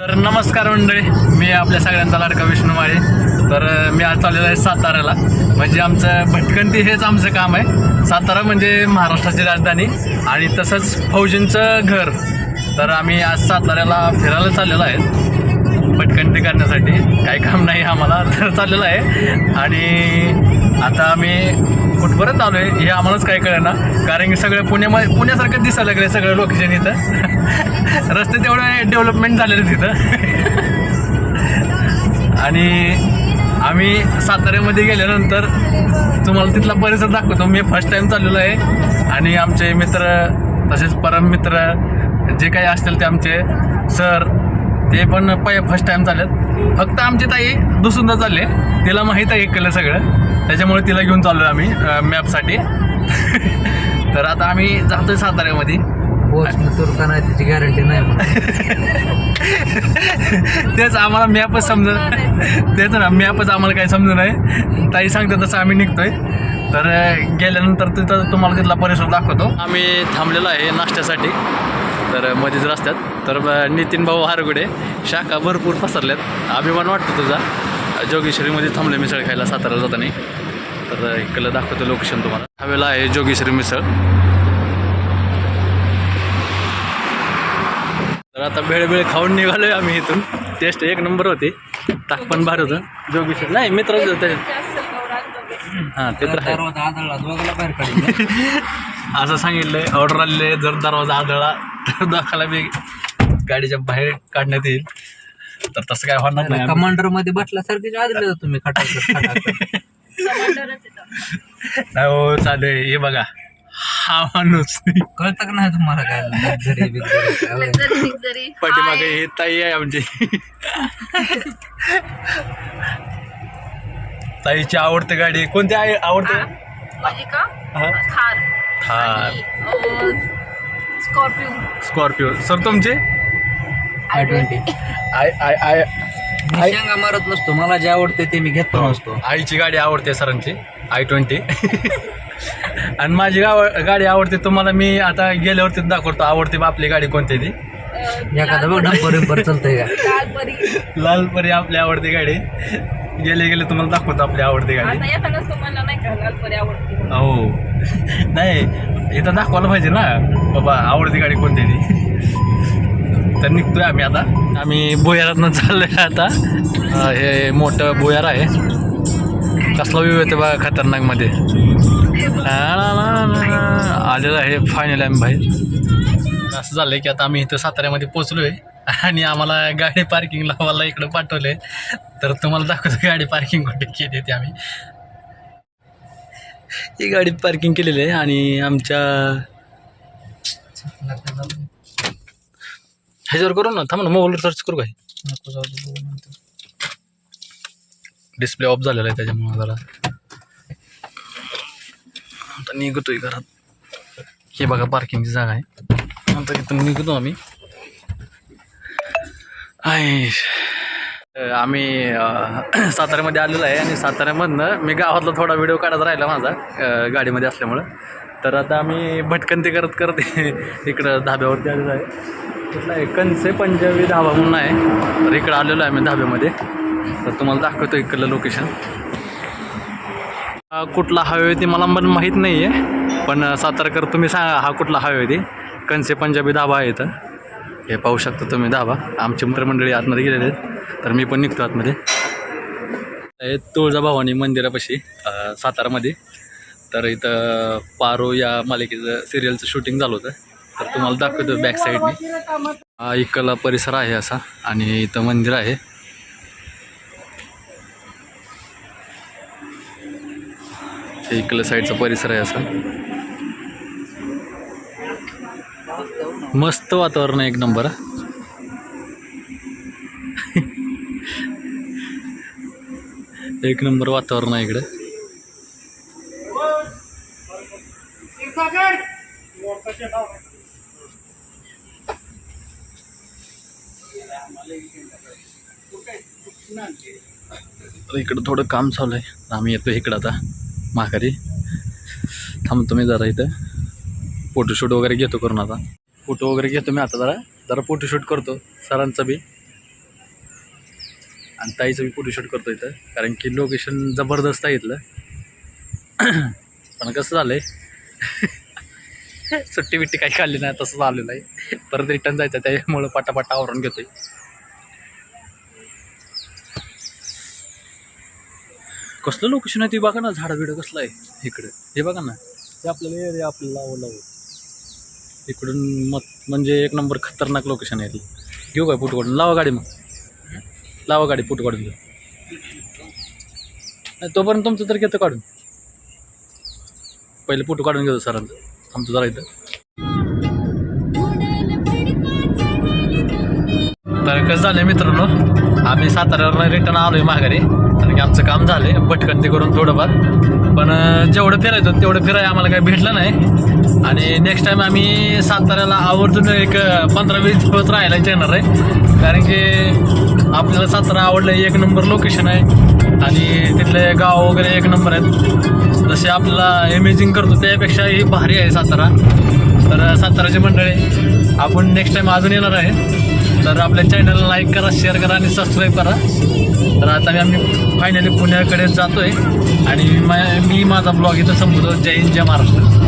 तर नमस्कार मंडळी मी आपल्या सगळ्यांचा लाडका विष्णू माळे. तर मी आज चाललेलो आहे साताऱ्याला. म्हणजे आमचं भटकंती हेच आमचं काम आहे. सातारा म्हणजे महाराष्ट्राची राजधानी आणि तसंच फौजींचं घर. तर आम्ही आज साताऱ्याला फिरायला चाललेलो आहे. भटकंती करण्यासाठी. काही काम नाही आम्हाला तर चाललेलं आहे. आणि आता आम्ही कुठपर्यंत आलो आहे हे आम्हालाच काही कळेना. कारण की सगळं पुण्यामध्ये पुण्यासारखं दिसायला लागलं सगळं लोकेशन इथं. रस्ते तेवढे डेव्हलपमेंट झालेले तिथं. आणि आम्ही साताऱ्यामध्ये गेल्यानंतर तुम्हाला तिथला परिसर दाखवतो. मी फर्स्ट टाईम चाललेलो आहे. आणि आमचे मित्र तसेच परम मित्र जे काही असतील ते आमचे सर ते पण पै फर्स्ट टाईम चालत फक्त आमची ताई दुसऱ्यांदा चालले. तिला माहीत आहे केलं सगळं. त्याच्यामुळे तिला घेऊन चाललो आम्ही मॅपसाठी तर आता आम्ही जातोय साताऱ्यामध्ये. नाही त्याची गॅरंटी नाही. तेच आम्हाला मॅपच समजत तेच ना मॅपच आम्हाला काही समजत नाही. ताई सांगते तसं आम्ही निघतोय. तर गेल्यानंतर तिथं तुम्हाला तिथला परिसर दाखवतो. आम्ही थांबलेलो आहे नाश्त्यासाठी. तर मध्येच रस्त्यात. तर नितीन भाऊ हारगुडे शाखा भरपूर पसरल्यात. अभिमान वाटतो तुझा. जोगेश्वरीमध्ये थांबले मिसळ खायला सातारा जाताना. तर इकडलं दाखवतो लोकेशन तुम्हाला. हवेला आहे जोगेश्वरी मिसळ. तर आता भेळ वेळ खाऊन निघालोय आम्ही इथून. टेस्ट एक नंबर होती. ताक पण भारी होतं. जोगेश्वर नाही मित्र होते. हां ते तर आहे. दरवाजा आदळला दोघाला बाहेर काढली असं सांगितलंय ऑर्डर आलेले जर दरवाजा आदळला तर दाखला मी गाडीच्या बाहेर काढण्यात येईल. तर तसं काय होणार नाही आम्ही- कमांडरमध्ये बसल्यासारखे आदळले तुम्ही खटाखट खटाखट नाही हो चालेल. हे बघा. हा माणूस. कळतं का नाही तुम्हाला काय? लक्झरी बिक्झरी काय होय? पाठीमागे ही ताई आहे आमची. ताईची आवडती गाडी कोणती आहे आवडते? माझी का? हा? Thar. Thar. Scorpio. Scorpio. Sir तुमचे? I twenty. I I I. मी शेंगा मारत नसतो. मला जे आवडते ते मी घेत नसतो. आईची गाडी आवडते सरांची. I twenty. आणि माझी गाव गाडी आवडते तुम्हाला मी आता गेल्यावरती दाखवतो. आवडते बा आपली गाडी कोणती ती? एखादा बघ डंपर चालतंय का? लालपरी. लालपरी आपली आवडती गाडी. गेले गेले तुम्हाला दाखवतो आपली आवडती गाडी. आता येतानाच तुम्हाला नाही का लालपरी आवडते? हो. नाही इथं दाखवायला पाहिजे ना. बाबा आवडती गाडी कोणती ती? तर निघतोय आम्ही आता. आम्ही भुयारातनं चाललोय आता. हे मोठं भुयार आहे. कसला व्ह्यू येतो बघा खतरनाकमध्ये. आलेलं आहे फायनल आम्ही बाहेर. असं झालं की आता आम्ही इथं साताऱ्यामध्ये पोचलो आहे आणि आम्हाला गाडी पार्किंग लावायला इकडं पाठवले तर तुम्हाला दाखवतो गाडी पार्किंग कुठे केली ती आम्ही. ही गाडी पार्किंग केलेली आहे आणि आमच्या ह्याच्यावर करू ना थांब ना मोबाईलवर सर्च करू काय? नंतर. डिस्प्ले ऑफ झालेला आहे त्याच्यामुळे जरा. आता निघतोय घरात. हे बघा पार्किंगची जागा आहे. आता इथून निघतो आम्ही. आहे अं, आम्ही साताऱ्यामध्ये आलेलो आहे आणि साताऱ्यामधनं मी गावातला थोडा व्हिडिओ काढत राहिला माझा गाडीमध्ये असल्यामुळं. तर आता आम्ही भटकंती करत करत इकडं धाब्यावरती आलेलो आहे. कुठला आहे? कणसे पंजाबी धाबा म्हणून आहे. तर इकडं आलेलो आहे आम्ही धाब्यामध्ये. तर तुम्हाला दाखवतो इकडलं लोकेशन हा कुठला हवे ते मला पण माहीत नाही आहे पण सातारकर तुम्ही सांगा हा कुठला हवे ते? कंसे पंजाबी धाबा आहे इथं. हे पाहू शकता तुम्ही धाबा. आमची मित्रमंडळी आतमध्ये गेलेले आहेत. तर मी पण निघतो आतमध्ये. तुळजाभवानी मंदिरापाशी सातारामध्ये. तर इथं पारो या मालिकेचं सिरियलचं शूटिंग झालं होतं. तर तुम्हाला दाखवतो बॅक साईडने हा इकला परिसर आहे असा आणि इथं मंदिर आहे. इकलं साईडचा परिसर आहे असा. मस्त वातावरण आहे एक नंबर. एक नंबर वातावरण आहे इकडे. इकडं थोडं काम चालू आहे. आम्ही येतो इकडं आता माघारी. थांबतो मी जरा इथं. फोटोशूट वगैरे घेतो करून आता. फोटो वगैरे घेतो मी आता जरा. जरा फोटोशूट करतो सरांचा बी. आणि ताईचं मी फोटोशूट करतो इथं. कारण की लोकेशन जबरदस्त आहे इथलं. पण कसं झालं आहे सुट्टी बिट्टी काही खाल्ली नाही तसंच आलेलं आहे. परत रिटर्न जायचं आहे, त्यामुळं पटापटा आवरून घेतोय. कसलं लोकेशन आहे ते बघा ना झाडं बिडं कसलं आहे इकडं. हे बघा ना. हे आपल्याला एरिया आपल्याला लावं लावं इकडून मत म्हणजे एक नंबर खतरनाक लोकेशन आहे घेऊ काय फोटो काढून? लावा गाडी मग. लावा गाडी फोटो काढून घेऊ तोपर्यंत तुमचं तर घेतो काढून. पहिले फोटो काढून घेतो सरांचं. आमचं जरा इथं. तर कसं झालं मित्रांनो आम्ही साताऱ्यावर रिटर्न आलोय माघारी. कारण की आमचं काम झालंय भटकंती करून थोडंफार. पण जेवढं फिरायचं तेवढं फिराय आम्हाला काही भेटलं नाही. आणि नेक्स्ट टाइम आम्ही साताऱ्याला आवर्जून एक पंधरा वीस दिवस राहायला येणार आहे. कारण की आपल्याला सातारा आवडलं एक नंबर लोकेशन आहे. आणि तिथले गाव वगैरे एक नंबर आहेत. जसे आपल्याला इमेजिंग करतो त्यापेक्षाही भारी आहे सातारा. तर साताराची मंडळी आपण नेक्स्ट टाइम अजून येणार आहे. तर आपल्या चॅनलला लाईक करा शेअर करा आणि सबस्क्राईब करा. तर आता आम्ही फायनली पुण्याकडे जातो आहे आणि मा- मी माझा ब्लॉग इथं संपवतो. जय हिंद जय महाराष्ट्र.